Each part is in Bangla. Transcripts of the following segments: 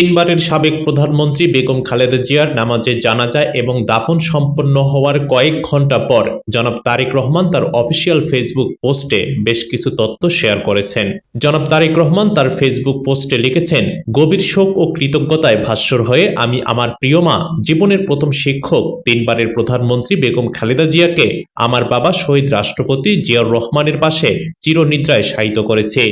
তিনবারের সাবেক প্রধানমন্ত্রী বেগম খালেদা জিয়ার নামাজে জানাজা এবং দাপন সম্পন্ন হওয়ার কয়েক ঘণ্টা পর জনাব তারেক রহমান তার অফিসিয়াল ফেসবুক পোস্টে বেশ কিছু তথ্য শেয়ার করেছেন। জনাব তারেক রহমান তার ফেসবুক পোস্টে লিখেছেন, গভীর শোক ও কৃতজ্ঞতায় ভাস্বর হয়ে আমি আমার প্রিয় মা, জীবনের প্রথম শিক্ষক, তিনবারের প্রধানমন্ত্রী বেগম খালেদা জিয়াকে আমার বাবা শহীদ রাষ্ট্রপতি জিয়াউর রহমানের পাশে চিরনিদ্রায় শায়িত করেছে।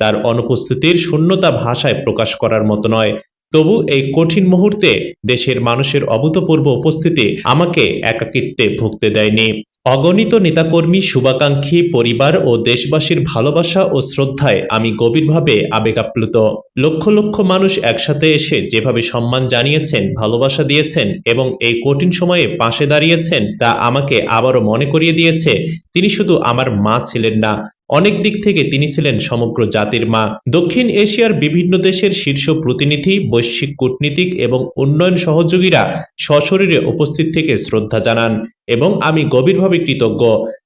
তার অনুপস্থিতির শূন্যতা ভাষায় প্রকাশ করার মতো নয়। তবু এই কঠিন মুহূর্তে দেশের মানুষের অভূতপূর্ব উপস্থিতি আমাকে একাকিত্বে ভুগতে দেয়নি। অগণিত নেতাকর্মী, শুভাকাঙ্ক্ষী পরিবার ও দেশবাসীর ভালোবাসা ও শ্রদ্ধায় আমি গভীরভাবে আবেগাপ্লুত। লক্ষ লক্ষ মানুষ একসাথে এসে যেভাবে সম্মান জানিয়েছেন, ভালোবাসা দিয়েছেন এবং এই কঠিন সময়ে পাশে দাঁড়িয়েছেন তা আমাকে আবারও মনে করিয়ে দিয়েছে, তিনি শুধু আমার মা ছিলেন না অনেক দিক থেকে তিনি ছিলেন সমগ্র জাতির মা। দক্ষিণ এশিয়ার বিভিন্ন দেশের শীর্ষ প্রতিনিধি, বৈশ্বিক কূটনীতিক এবং উন্নয়ন সহযোগীরা সশরীরে উপস্থিত থেকে শ্রদ্ধা জানান এবং আমি গভীরভাবে কৃতজ্ঞ।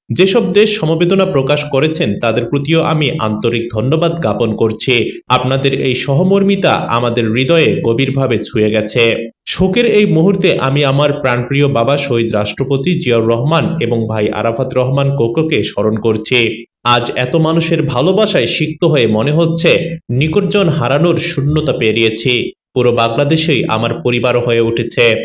যেসব দেশ সমবেদনা প্রকাশ করেছেন, তাদের প্রতিও আমি আন্তরিক ধন্যবাদ জ্ঞাপন করছি। আপনাদের এই সহমর্মিতা আমাদের হৃদয়ে গভীরভাবে ছুঁয়ে গেছে। শোকের এই মুহূর্তে আমি আমার প্রাণপ্রিয় বাবা শহীদ রাষ্ট্রপতি জিয়াউর রহমান এবং ভাই আরাফাত রহমান কোকোকে স্মরণ করছি। আজ এত মানুষের ভালোবাসায় সিক্ত হয়ে মনে হচ্ছে নিকটজন হারানোর শূন্যতা পেরিয়েছি। পুরো বাংলাদেশেই আমার পরিবার হয়ে উঠেছে।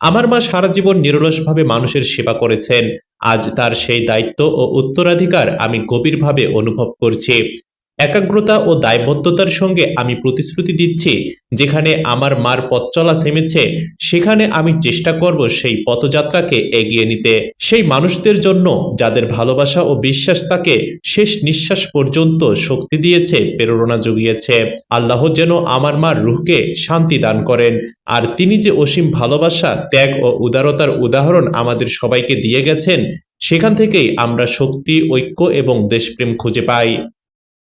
আমার মা সারা জীবন নিরলসভাবে মানুষের সেবা করেছেন। আজ তার সেই দায়িত্ব ও উত্তরাধিকার আমি গভীরভাবে অনুভব করছি। একাগ্রতা ও দায়বদ্ধতার সঙ্গে আমি প্রতিশ্রুতি দিচ্ছি, যেখানে আমার মার পথ চলা থেমেছে, সেখানে আমি চেষ্টা করব সেই পথযাত্রাকে এগিয়ে নিতে। সেই মানুষদের জন্য যাদের ভালোবাসা ও বিশ্বাস তাকে শেষ নিঃশ্বাস পর্যন্ত শক্তি দিয়েছে, প্রেরণা জুগিয়েছে। আল্লাহ যেন আমার মার রুহকে শান্তি দান করেন। আর তিনি যে অসীম ভালোবাসা, ত্যাগ ও উদারতার উদাহরণ আমাদের সবাইকে দিয়ে গেছেন, সেখান থেকেই আমরা শক্তি, ঐক্য এবং দেশপ্রেম খুঁজে পাই।